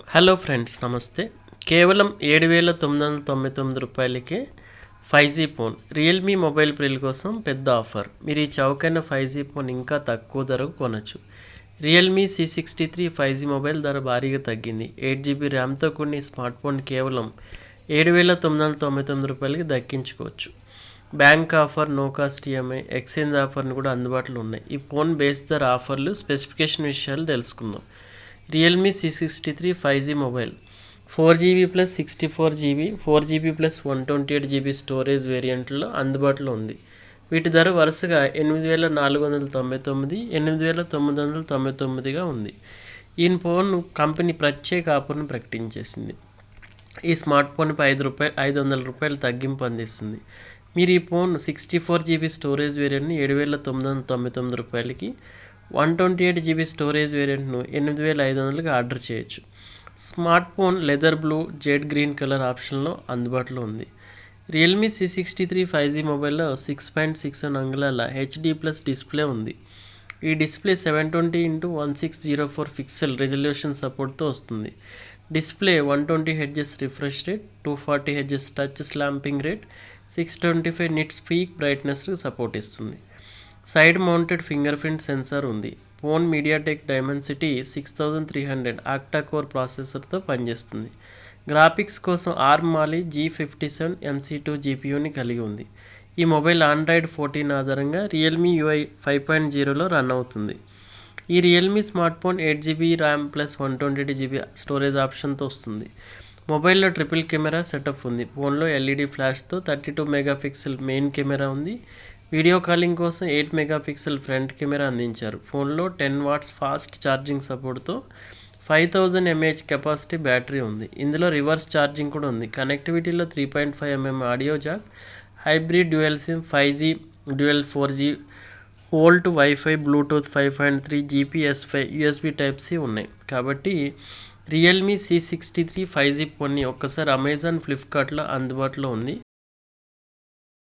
Hello friends నమస్తే. కేవలం ఏడు వేల తొమ్మిది వందల తొంభై తొమ్మిది రూపాయలకే five G phone Realme mobile Pril కోసం పెద్ద ఆఫర్ మీరు ఈ చౌకైన ఫైవ్ జీ ఫోన్ ఇంకా తక్కువ ధరకు కొనచ్చు. Realme C sixty three five G mobile ధర భారీగా తగ్గింది. ఎయిట్ జీబీ ర్యామ్తో కూడిన ఈ స్మార్ట్ ఫోన్ కేవలం ఏడు వేల తొమ్మిది వందల తొంభై తొమ్మిది రూపాయలకి దక్కించుకోవచ్చు. Bank offer no cost EMI exchange ఆఫర్ను కూడా అందుబాటులో ఉన్నాయి. ఈ ఫోన్ బేస్ ధర ఆఫర్లు స్పెసిఫికేషన్ విషయాలు తెలుసుకుందాం. Realme C sixty three five G mobile four GB plus sixty four GB four GB plus one twenty eight GB storage వేరియంట్లో అందుబాటులో ఉంది. వీటి ధర వరుసగా ఎనిమిది వేల నాలుగు వందల తొంభై తొమ్మిది ఎనిమిది వేల తొమ్మిది వందల తొంభై తొమ్మిదిగా ఉంది. ఈ ఫోన్ కంపెనీ ప్రత్యేక ఆఫర్ను ప్రకటించేసింది. ఈ స్మార్ట్ ఫోన్పై ఐదు రూపాయలు ఐదు వందల రూపాయలు తగ్గింపు అందిస్తుంది. మీరు ఈ phone sixty four GB storage వేరియంట్ని ఏడు వేల తొమ్మిది వందల తొంభై తొమ్మిది రూపాయలకి one twenty eight GB storage వేరియంట్ను ఎనిమిది వేల ఐదు వందలకి ఆర్డర్ చేయొచ్చు. Smartphone leather blue jade green colour ఆప్షన్లో అందుబాటులో ఉంది. Realme C sixty three five G మొబైల్లో సిక్స్ పాయింట్ సిక్స్ వన్ అంగుళాల హెచ్డి ప్లస్ డిస్ప్లే ఉంది. ఈ display seven twenty into one six zero four pixel resolution సపోర్ట్తో వస్తుంది. Display one twenty hertz refresh rate two forty hertz touch sampling rate six twenty five nit peak బ్రైట్నెస్కి support ఇస్తుంది. Side mounted finger print sensor ఉంది. Phone MediaTek Dimensity six thousand three hundred octa core ప్రాసెసర్తో పనిచేస్తుంది. Graphics కోసం ARM Mali G fifty seven MC two జీపీయూని కలిగి ఉంది. ఈ mobile Android fourteen ఆధారంగా Realme UI five point జీరోలో run అవుతుంది. ఈ Realme smartphone eight GB RAM plus one twenty GB storage ఆప్షన్తో వస్తుంది. మొబైల్లో ట్రిపుల్ కెమెరా సెటప్ ఉంది. ఫోన్లో LED ఫ్లాష్తో thirty two megapixel main camera ఉంది. వీడియో కాలింగ్ కోసం ఎయిట్ మెగాపిక్సెల్ ఫ్రంట్ కెమెరా అందించారు. ఫోన్లో టెన్ వాట్స్ ఫాస్ట్ ఛార్జింగ్ సపోర్ట్తో five thousand M A H capacity battery ఉంది. ఇందులో రివర్స్ ఛార్జింగ్ కూడా ఉంది. కనెక్టివిటీలో three point five M M audio jack hybrid dual SIM five G dual four G VoLTE wifi Bluetooth five point three GPS five USB type C ఉన్నాయి. కాబట్టి Realme C sixty three five G ఫోన్ని ఒక్కసారి Amazon ఫ్లిప్కార్ట్లో అందుబాటులో ఉంది.